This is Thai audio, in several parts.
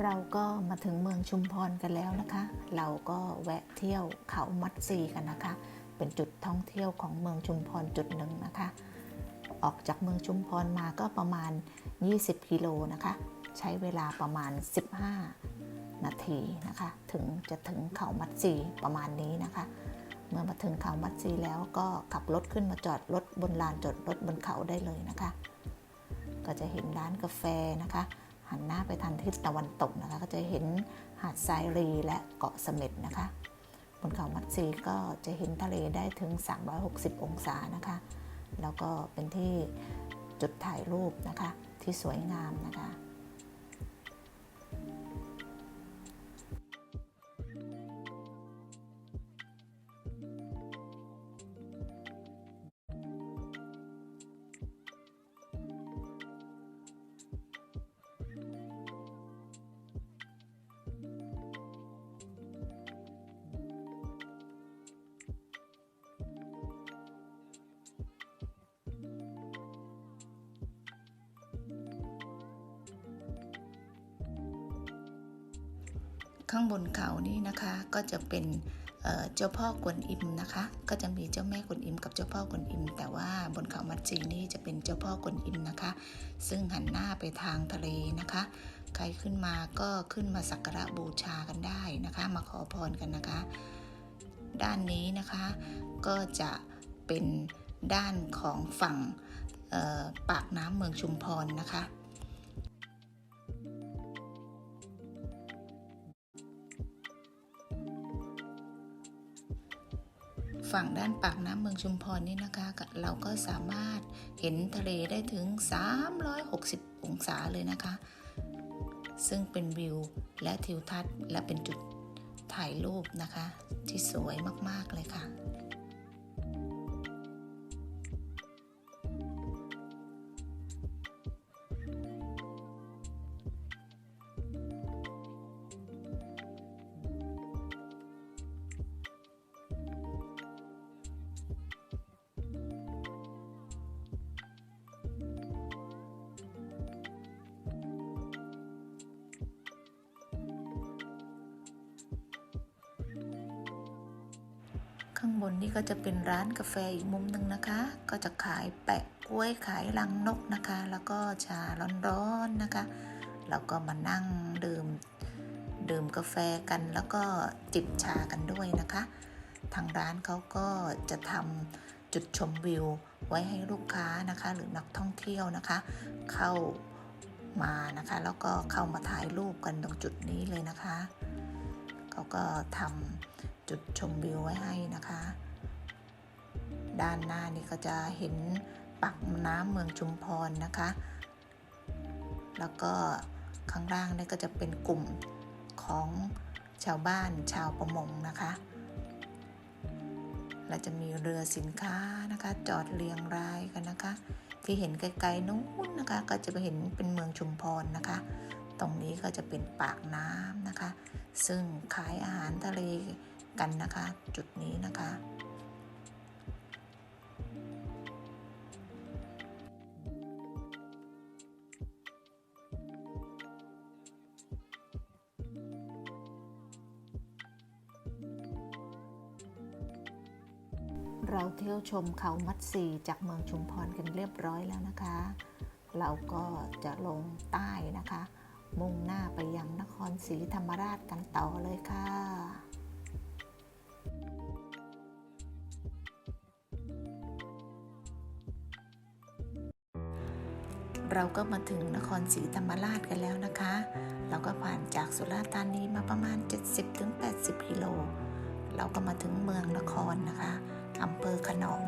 เราก็มาถึงเมืองชุมพรกันแล้วนะคะ เราก็แวะเที่ยวเขามัดซีกันนะคะ เป็นจุดท่องเที่ยวของเมืองชุมพรจุดหนึ่งนะคะ ออกจากเมืองชุมพรมาก็ประมาณ 20 กิโลนะคะ ใช้เวลาประมาณ 15 นาทีนะคะ ถึงจะถึงเขามัดซีประมาณนี้นะคะ เมื่อมาถึงเขามัดซีแล้วก็ขับรถขึ้นมาจอดรถบนลานจอดรถบนเขาได้เลยนะคะ ก็จะเห็นร้านกาแฟนะคะ หันหน้าไปทางทิศตะวันตกนะคะ ก็จะเห็นหาดทรายรีและเกาะเสม็ดนะคะ บนเขามัดซีก็จะเห็นทะเลได้ถึง 360 องศานะคะ แล้วก็เป็นที่จุดถ่ายรูปนะคะที่สวยงามนะคะ ข้างบนเขานี่นะคะก็จะเป็นเจ้าพ่อกวนอิมนะคะ ก็จะมีเจ้าแม่กวนอิมกับเจ้าพ่อกวนอิม แต่ว่าบนเขามัดจีนี่จะเป็นเจ้าพ่อกวนอิมนะคะ ซึ่งหันหน้าไปทางทะเลนะคะ ใครขึ้นมาก็ขึ้นมาสักการะบูชากันได้นะคะ มาขอพรกันนะคะ ด้านนี้นะคะก็จะเป็นด้านของฝั่งปากน้ำเมืองชุมพรนะคะ ฝั่งด้านปากน้ำเมืองชุมพรนี่นะคะ เราก็สามารถเห็นทะเลได้ถึง 360 องศาเลยนะคะ ซึ่งเป็นวิวและทิวทัศน์และเป็นจุดถ่ายรูปนะคะ ที่สวยมาก ๆ เลยค่ะ ข้างบนนี่ก็จะเป็นร้านกาแฟอีกมุมหนึ่งนะคะ ก็จะขายแปะกล้วยขายลังนกนะคะ แล้วก็ชาร้อนๆนะคะ แล้วก็มานั่งดื่มดื่มกาแฟกันแล้วก็จิบชากันด้วยนะคะ ทางร้านเขาก็จะทำจุดชมวิวไว้ให้ลูกค้านะคะ หรือนักท่องเที่ยวนะคะ เข้ามานะคะ แล้วก็เข้ามาถ่ายรูปกันตรงจุดนี้เลยนะคะ เขาก็ทำ จุดชมวิวไว้ให้นะคะ ด้านหน้านี่ก็จะเห็นปักน้ำเมืองชุมพรนะคะ แล้วก็ข้างล่างนี่ก็จะเป็นกลุ่มของชาวบ้านชาวประมงนะคะ และจะมีเรือสินค้านะคะ จอดเรียงรายกันนะคะ ที่เห็นไกลๆนู้นนะคะ ก็จะไปเห็นเป็นเมืองชุมพรนะคะ ตรงนี้ก็จะเป็นปากน้ำนะคะ ซึ่งขายอาหารทะเล กันนะคะ จุดนี้นะคะ เราเที่ยวชมเขามัดซีจากเมืองชุมพรกันเรียบร้อยแล้วนะคะ เราก็จะลงใต้นะคะ มุ่งหน้าไปยังนครศรีธรรมราชกันต่อเลยค่ะ เราก็มาถึงนครศรีธรรมราชกันแล้วนะคะ เราก็ผ่านจากสุราษฎร์ธานีมาประมาณ 70-80กิโล เราก็มาถึงเมืองนครนะคะอำเภอขนอม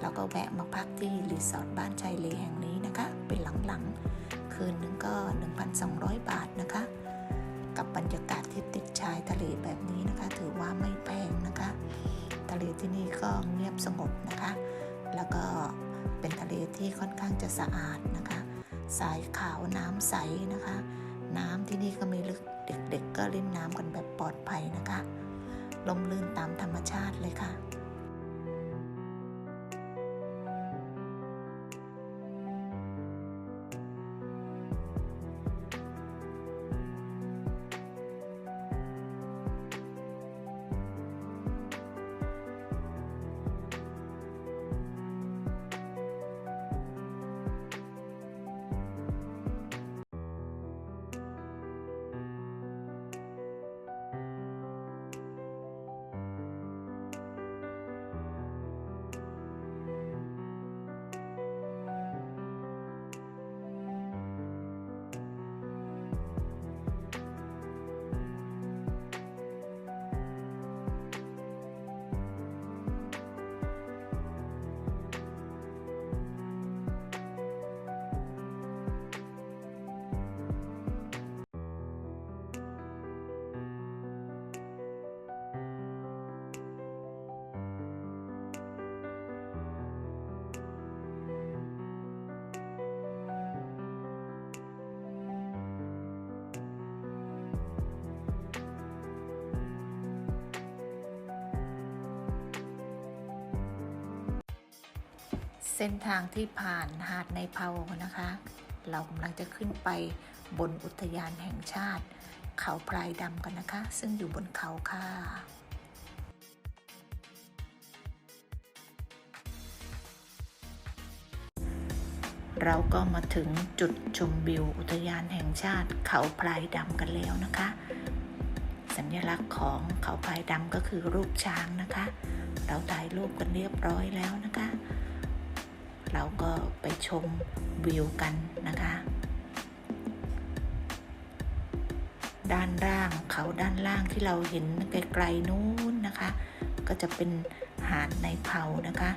เราก็แวะมาพักที่รีสอร์ทบ้านชายเลแห่งนี้นะคะ เป็นหลังๆ คืนหนึ่งก็ 1,200 บาทนะคะ กับบรรยากาศที่ติดชายทะเลแบบนี้นะคะ ถือว่าไม่แพงนะคะ ทะเลที่นี่ก็เงียบสงบนะคะ แล้วก็ เป็นทะเลที่ค่อนข้างจะสะอาดนะคะ สายขาวน้ำใสนะคะ น้ำที่นี่ก็มีลึกเด็กๆก็เล่นน้ำกันแบบปลอดภัยนะคะ ลมลื่นตามธรรมชาติเลยค่ะ เส้นทางที่ผ่านหาดในเพานะคะ เรากำลังจะขึ้นไปบนอุทยานแห่งชาติ เขาพลายดำกันนะคะ ซึ่งอยู่บนเขาค่ะเราก็มาถึงจุดชมวิวอุทยานแห่งชาติเขาพลายดำกันแล้วนะคะ สัญลักษณ์ของเขาพลายดำก็คือรูปช้างนะคะ เราถ่ายรูปกันเรียบร้อยแล้วนะคะ เราก็ไปชมวิวกันนะคะ ด้านล่างเขาด้านล่างที่เราเห็นไกลๆนู้นนะคะ ก็จะเป็นหาดในเผานะคะ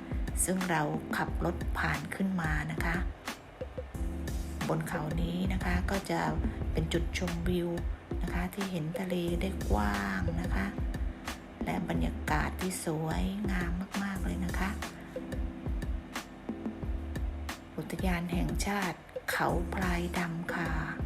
ซึ่งเราขับรถผ่านขึ้นมานะคะ บนเขานี้นะคะก็จะเป็นจุดชมวิวนะคะที่เห็นทะเลได้กว้างนะคะ และบรรยากาศที่สวยงามมาก ๆ เลยนะคะ ทยานแห่งชาติเขาพลายดำค่ะ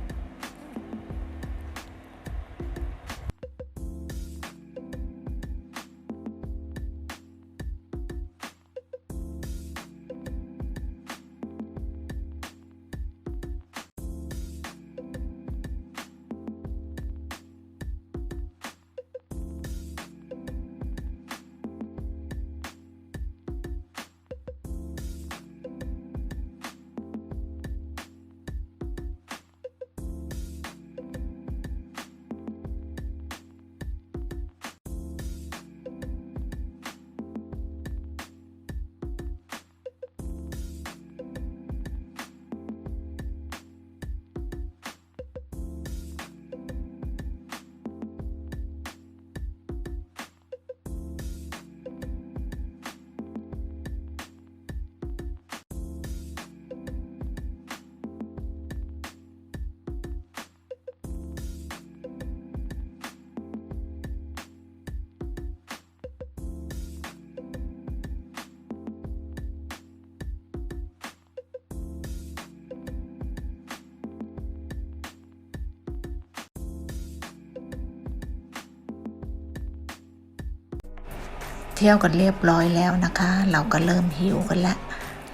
เที่ยวกันเรียบร้อยแล้วนะคะ เราก็เริ่มหิวกันแล้ว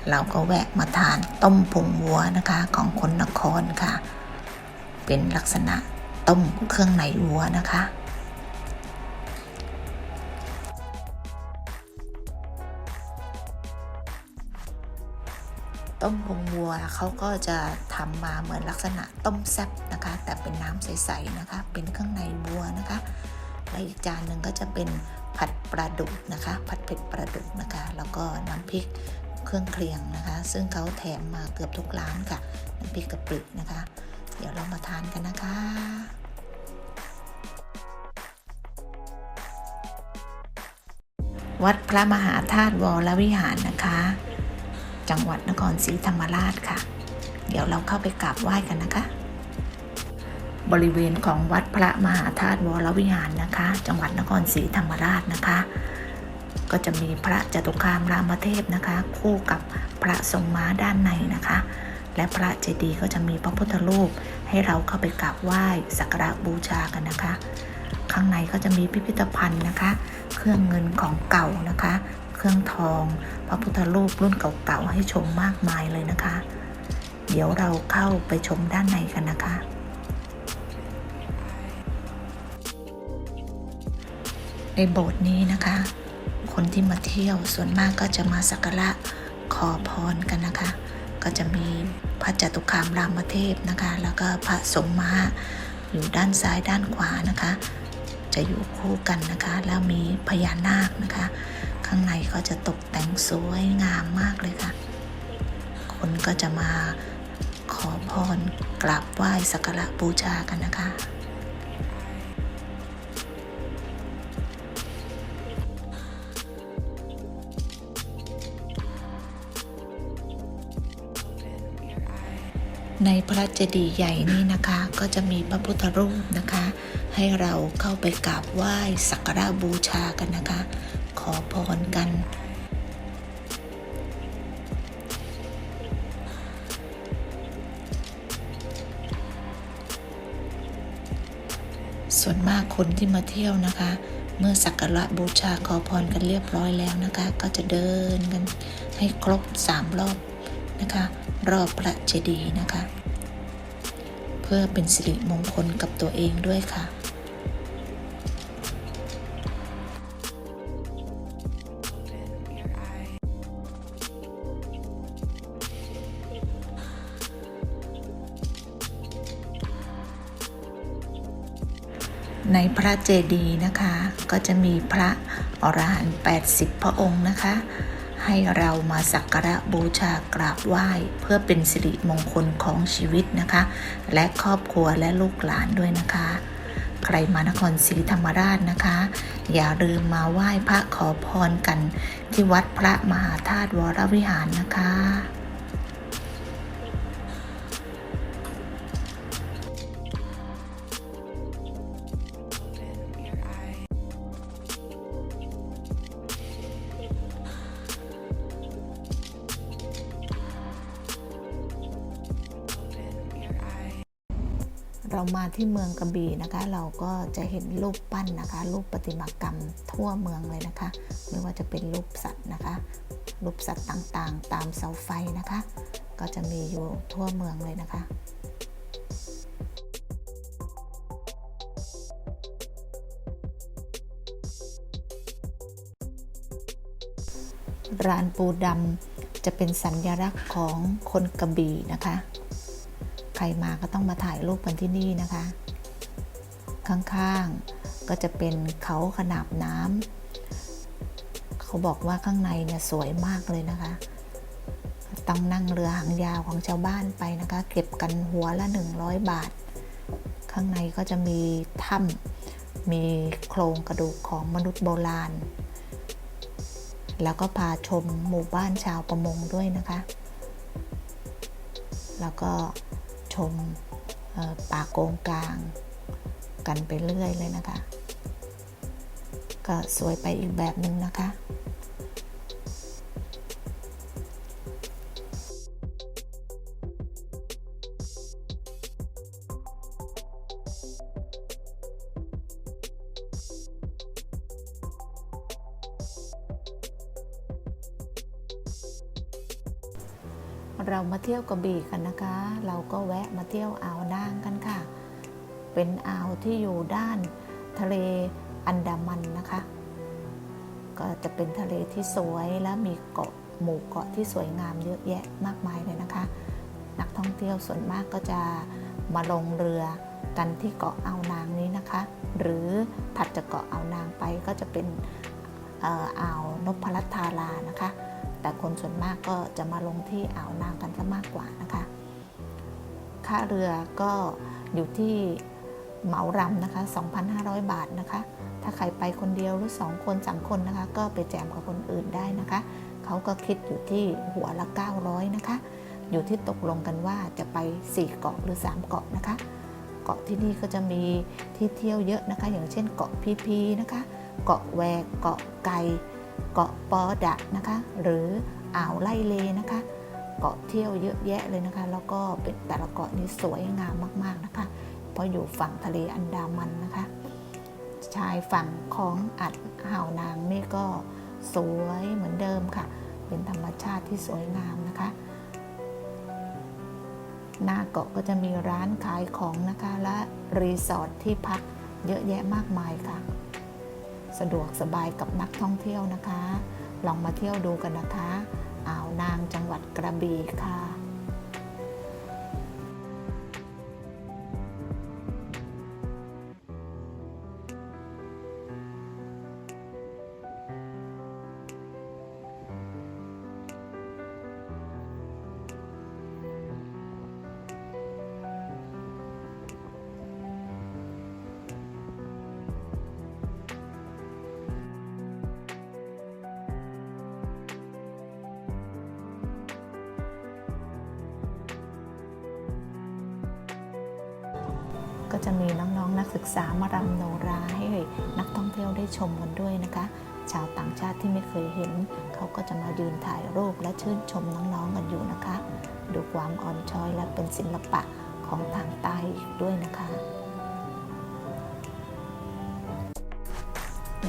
เราก็แวะมาทานต้มผงวัวนะคะของคนนครค่ะ เป็นลักษณะต้มเครื่องในวัวนะคะต้มผงวัวเขาก็จะทำมาเหมือนลักษณะต้มแซ่บนะคะ แต่เป็นน้ำใสๆนะคะ เป็นเครื่องในวัวนะคะ และอีกจานหนึ่งก็จะเป็นผัดปลาดุกนะคะ ผัดเผ็ดปลาดุกนะคะ แล้วก็น้ำพริกเครื่องเคียงนะคะ ซึ่งเขาแถมมาเกือบทุกร้านค่ะน้ำพริกกะปินะคะ เดี๋ยวเรามาทานกันนะคะวัดพระมหาธาตุวรวิหารนะคะ จังหวัดนครศรีธรรมราชค่ะ เดี๋ยวเราเข้าไปกราบไหว้กันนะคะ บริเวณของวัดพระมหาธาตุวรวิหารนะคะ จังหวัดนครศรีธรรมราชนะคะ ก็จะมีพระจตุคามรามเทพนะคะ คู่กับพระทรงม้าด้านในนะคะ และพระเจดีย์ก็จะมีพระพุทธรูปให้เราเข้าไปกราบไหว้สักการะบูชากันนะคะ ข้างในก็จะมีพิพิธภัณฑ์นะคะ เครื่องเงินของเก่านะคะ เครื่องทอง พระพุทธรูปรุ่นเก่าๆให้ชมมากมายเลยนะคะ เดี๋ยวเราเข้าไปชมด้านในกันนะคะ โบสถ์นี้นะคะ คนที่มาเที่ยวส่วนมากก็จะมาสักการะขอพรกันนะคะ ก็จะมีพระจตุคามรามเทพนะคะ แล้วก็พระสมมาอยู่ด้านซ้ายด้านขวานะคะ จะอยู่คู่กันนะคะ แล้วมีพญานาคนะคะ ข้างในก็จะตกแต่งสวยงามมากเลยค่ะ คนก็จะมาขอพรกราบไหว้สักการะบูชากันนะคะ ในพระเจดีย์ใหญ่นี้นะคะ ก็จะมีพระพุทธรูปนะคะ ให้เราเข้าไปกราบไหว้สักการะบูชากันนะคะ ขอพรกันส่วนมากคนที่มาเที่ยวนะคะ เมื่อสักการะบูชาขอพรกันเรียบร้อยแล้วนะคะ ก็จะเดินกันให้ครบสามรอบนะคะ รอบพระเจดีย์นะคะ เพื่อเป็นสิริมงคลกับตัวเองด้วยค่ะในพระเจดีย์นะคะ ก็จะมีพระอรหันต์80 พระองค์นะคะ ให้เรามาสักการะบูชากราบไหว้ เพื่อเป็นสิริมงคลของชีวิตนะคะ และครอบครัวและลูกหลานด้วยนะคะ ใครมานครศรีธรรมราชนะคะ อย่าลืมมาไหว้พระขอพรกันที่วัดพระมหาธาตุวรวิหารนะคะ เรามาที่เมืองกระบี่นะคะ เราก็จะเห็นรูปปั้นนะคะ รูปประติมากรรมทั่วเมืองเลยนะคะ ไม่ว่าจะเป็นรูปสัตว์นะคะ รูปสัตว์ต่างๆ ตามเสาไฟนะคะ ก็จะมีอยู่ทั่วเมืองเลยนะคะร้านปูดำจะเป็นสัญลักษณ์ของคนกระบี่นะคะ รมาก็ต้องมาถ่ายรูปกันที่นี่นะคะ ข้างๆก็จะเป็นเขาขนาบน้ำเขาบอกว่าข้างในเนี่ยสวยมากเลยนะคะ ต้องนั่งเรือหางยาวของชาวบ้านไปนะคะ เก็บกันหัวละ 100 บาท ข้างในก็จะมีถ้ำมีโครงกระดูกของมนุษย์โบราณ แล้วก็พาชมหมู่บ้านชาวประมงด้วยนะคะแล้วก็ ชมป่าโกงกลาง กันไปเรื่อยเลยนะคะ ก็สวยไปอีกแบบหนึ่งนะคะ เที่ยวกระบี่กันนะคะ เราก็แวะมาเที่ยวอ่าวนางกันค่ะ เป็นอ่าวที่อยู่ด้านทะเลอันดามันนะคะ ก็จะเป็นทะเลที่สวยและมีเกาะหมู่เกาะที่สวยงามเยอะแยะมากมายเลยนะคะ นักท่องเที่ยวส่วนมากก็จะมาลงเรือกันที่เกาะอ่าวนางนี้นะคะ หรือถัดจากเกาะอ่าวนางไปก็จะเป็นอ่ออ่าวนพรัตน์ธารานะคะ แต่คนส่วนมากก็จะมาลงที่อ่าวนางกันซะมากกว่านะคะ ค่าเรือก็อยู่ที่เหมารำนะคะ 2,500 บาทนะคะ ถ้าใครไปคนเดียวหรือ 2 คน 3 คนนะคะ ก็ไปแจมกับคนอื่นได้นะคะ เขาก็คิดอยู่ที่หัวละ 900 นะคะ อยู่ที่ตกลงกันว่าจะไป 4 เกาะหรือ 3 เกาะนะคะ เกาะที่นี่ก็จะมีที่เที่ยวเยอะนะคะ อย่างเช่นเกาะพีพีนะคะ เกาะแวก เกาะไก่ เกาะปอดะนะคะ หรืออ่าวไล่เลนะคะ เกาะเที่ยวเยอะแยะเลยนะคะ แล้วก็เป็นแต่ละเกาะนี้สวยงามมากๆนะคะ เพราะอยู่ฝั่งทะเลอันดามันนะคะ ชายฝั่งของอัดอ่าวนางนี่ก็สวยเหมือนเดิมค่ะ เป็นธรรมชาติที่สวยงามนะคะ หน้าเกาะก็จะมีร้านขายของนะคะ และรีสอร์ทที่พักเยอะแยะมากมายค่ะ สะดวกสบายกับนักท่องเที่ยวนะคะ ลองมาเที่ยวดูกันนะคะ อ่าวนางจังหวัดกระบี่ค่ะ จะมีน้องๆนนักศึกษามารำโนราให้นักท่องเที่ยวได้ชมกันด้วยนะคะ ชาวต่างชาติที่ไม่เคยเห็น เขาก็จะมายืนถ่ายรูปและชื่นชมน้องๆกันอยู่นะคะ ดูความอ่อนช้อยและเป็นศิลปะของทางใต้ด้วยนะคะ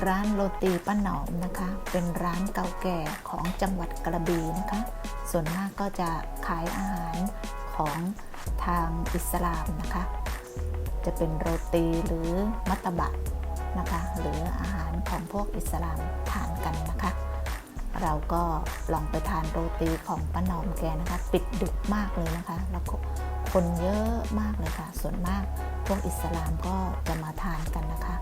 ร้านโรตีป้าหนอมนะคะ เป็นร้านเก่าแก่ของจังหวัดกระบี่นะคะ ส่วนมากก็จะขายอาหารของทางอิสลามนะคะ จะเป็นโรตีหรือมัตตบะนะคะ หรืออาหารของพวกอิสลามทานกันนะคะ เราก็ลองไปทานโรตีของป้านอมแกนะคะ ปิดดึกมากเลยนะคะ แล้วก็คนเยอะมากเลยค่ะ ส่วนมากพวกอิสลามก็จะมาทานกันนะคะ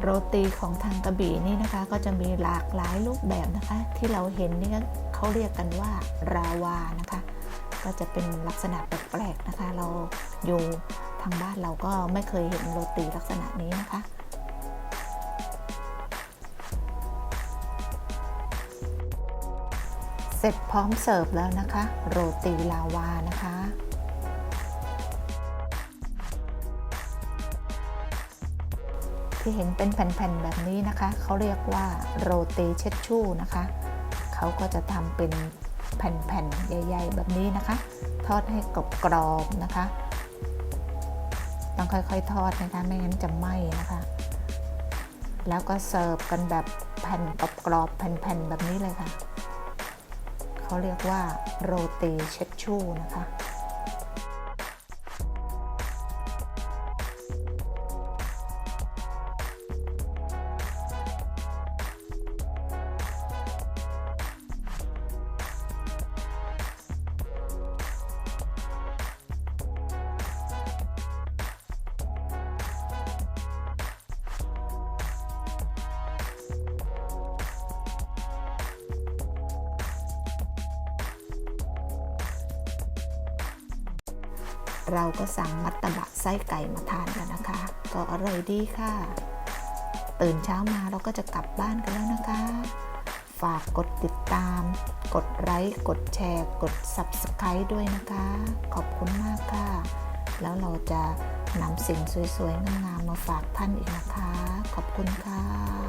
โรตีของทางกระบี่นี่นะคะก็จะมีหลากหลายรูปแบบนะคะ ที่เราเห็นนี่ก็เขาเรียกกันว่าราวานะคะ ก็จะเป็นลักษณะแปลกๆนะคะ เราอยู่ทางบ้านเราก็ไม่เคยเห็นโรตีลักษณะนี้นะคะเสร็จพร้อมเสิร์ฟแล้วนะคะ โรตีลาวานะคะ ที่เห็นเป็นแผ่นๆแบบนี้นะคะ เขาเรียกว่าโรตีเช็ดชู่นะคะ เขาก็จะทำเป็น แผ่นๆใหญ่ๆ แบบนี้นะคะ ทอดให้กรอบๆนะคะ ต้องค่อยๆทอดนะคะไม่งั้นจะไหม้นะคะ แล้วก็เสิร์ฟกันแบบแผ่นกรอบๆแผ่นๆแบบนี้เลยค่ะ เขาเรียกว่าโรตีเช็ดชู่นะคะ เราก็สั่งมัตตบะไส้ไก่มาทานกันนะคะ ก็อร่อยดีค่ะ ตื่นเช้ามาเราก็จะกลับบ้านกันแล้วนะคะ ฝากกดติดตาม กดไลค์กดแชร์ กด Subscribe ด้วยนะคะ ขอบคุณมากค่ะ แล้วเราจะนำสิ่งสวยๆงามๆมาฝากท่านอีกนะคะ ขอบคุณค่ะ